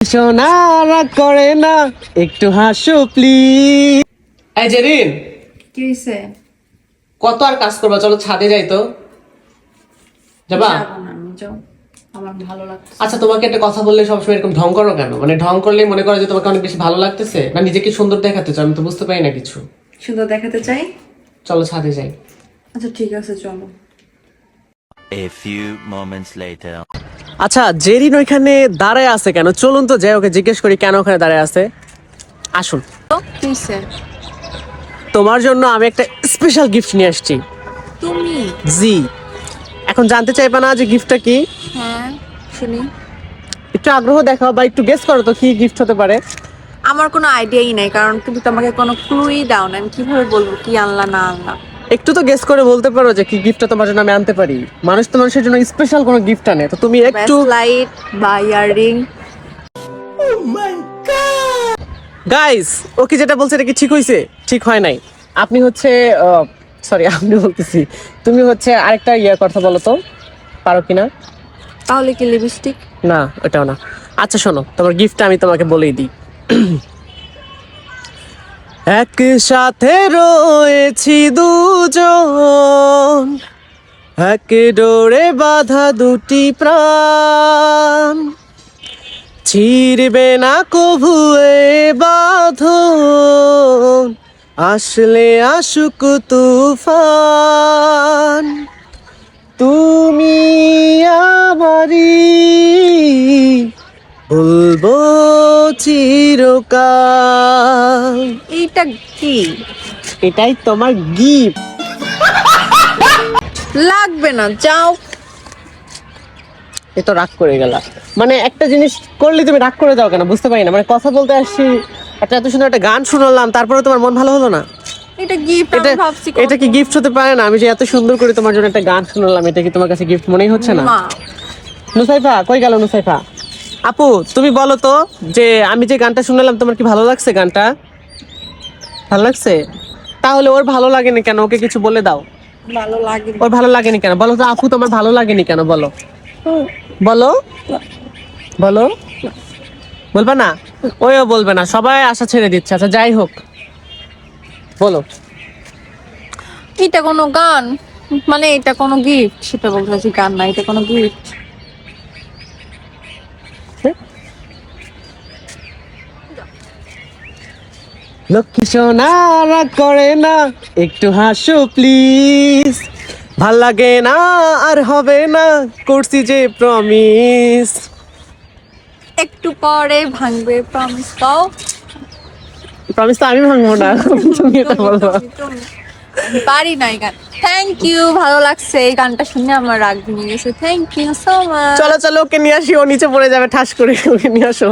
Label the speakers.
Speaker 1: সোনা রাগ করে না একটু হাসো প্লিজ এই জেরিন
Speaker 2: কি হয়েছে
Speaker 1: কত আর কাজ করবা? চলো ছাদে যাই তো। যাবা?
Speaker 2: যাব না আমি যাও। আমার ভালো লাগছে।
Speaker 1: আচ্ছা তোমাকে একটা কথা বললে সবসময় এরকম ঢং করো কেন? মানে ঢং করলে মনে করো যে তোমাকে অনেক বেশি ভালো লাগতেছে? না নিজেকে সুন্দর দেখাতে চাও? আমি তো বুঝতে পারি না কিছু।
Speaker 2: সুন্দর দেখাতে চাই?
Speaker 1: চলো ছাদে যাই।
Speaker 2: আচ্ছা ঠিক আছে চলো।
Speaker 3: A few moments later.
Speaker 1: আচ্ছা জেরিন ওইখানে দাঁড়ায় আছে কেন? চলুন তো যাই ওকে জিজ্ঞেস করি কেন ওখানে দাঁড়ায় আছে। আসুন। তোমার জন্য আমি একটা স্পেশাল গিফট নিয়ে আসছি।
Speaker 2: তুমি?
Speaker 1: জি। এখন জানতে চাইবে না যে গিফটটা কি?
Speaker 2: হ্যাঁ শুনি।
Speaker 1: একটু আগ্রহ দেখাও বা একটু গেস করো তো কি গিফট হতে পারে?
Speaker 2: আমার কোনো আইডিয়াই নাই কারণ তুমি তো আমাকে কোনো ক্লুই দাও না আমি কীভাবে বলব কি আনলা না আনলা?
Speaker 1: একটু তো গেস করে বলতে পারো যে কি গিফটটা তোমার জন্য আমি আনতে পারি। মানুষ তো মানুষের জন্য স্পেশাল কোনো গিফট আনে তো তুমি একটু
Speaker 2: লাইট বা ইয়াররিং
Speaker 1: গাইস ও কি যেটা বলছে এটা কি ঠিক হয়েছে ঠিক হয় নাই। আপনি হচ্ছে সরি আপনি বলতেছি। তুমি হচ্ছে আরেকটা ইয়ে কথা বলো তো পারো কিনা?
Speaker 2: তাহলে কি লিপস্টিক
Speaker 1: না ওটাও না। আচ্ছা শোনো তোমার গিফটটা আমি তোমাকে বলেই দিই। একসাথে রয়েছি দুজন। এক ডোরে বাধা দুটি প্রাণ। ছিড়বে না কভু এ বাঁধন। আসলে আসুক তুফান। বলব চিরকাল।
Speaker 2: এইটা কি?
Speaker 1: এটাই তোমার গিফট।
Speaker 2: লাগবে না যাও।
Speaker 1: এ তো রাগ করে গেল মানে একটা জিনিস করলে তুমি রাগ করে যাও কেন? বুঝতে পারি না। মানে কথা বলতে আসছি একটা এত সুন্দর একটা গান শুনলাম তারপরে তোমার মন ভালো হলো না?
Speaker 2: এটা গিফট
Speaker 1: এটা
Speaker 2: ভাবছি
Speaker 1: এটা কি গিফট হতে পারে না? আমি যে এত সুন্দর করে তোমার জন্য একটা গান শুনলাম এটা কি তোমার কাছে গিফট মনেই হচ্ছে না। নুসাইফা কই গেল নুসাইফা? আপু তুমি বলো তো যে আমি যে গানটা শুনলাম তোমার কি ভালো লাগছে গানটা? ভালো লাগছে? তাহলে ওর ভালো লাগেনি কেন? ওকে কিছু বলে দাও।
Speaker 2: ভালো লাগে
Speaker 1: ওর ভালো লাগেনি কেন? বলো তো আপু তোমার ভালো লাগেনি কেন? বলো। বলো। বলো। বলবা না? ওইও বলবে না। সবাই আশা ছেড়ে দিচ্ছে। আচ্ছা যাই হোক। বলো।
Speaker 2: এটা কোনো গান? মানে এটা কোনো গিফট? সেটা বলতে গান না এটা কোনো গিফট?
Speaker 1: লক্ষ্মী সোনা করে না একটু হাসো প্লিজ ভালো লাগে না আর হবে না করছি যে প্রমিস
Speaker 2: একটু পরে ভাঙবে প্রমিস
Speaker 1: তো আমি ভাঙবো না তুমি এটা বলো।
Speaker 2: পারি না এই গান। থ্যাংক ইউ ভালো লাগছে এই গানটা শুনে আমার রাগ ভেঙে গেছে। থ্যাংক ইউ সো মাচ
Speaker 1: চলো চলো ওকে নিয়ে আসি ও নিচে পড়ে যাবে ঠাস করে ওকে নিয়ে আসো।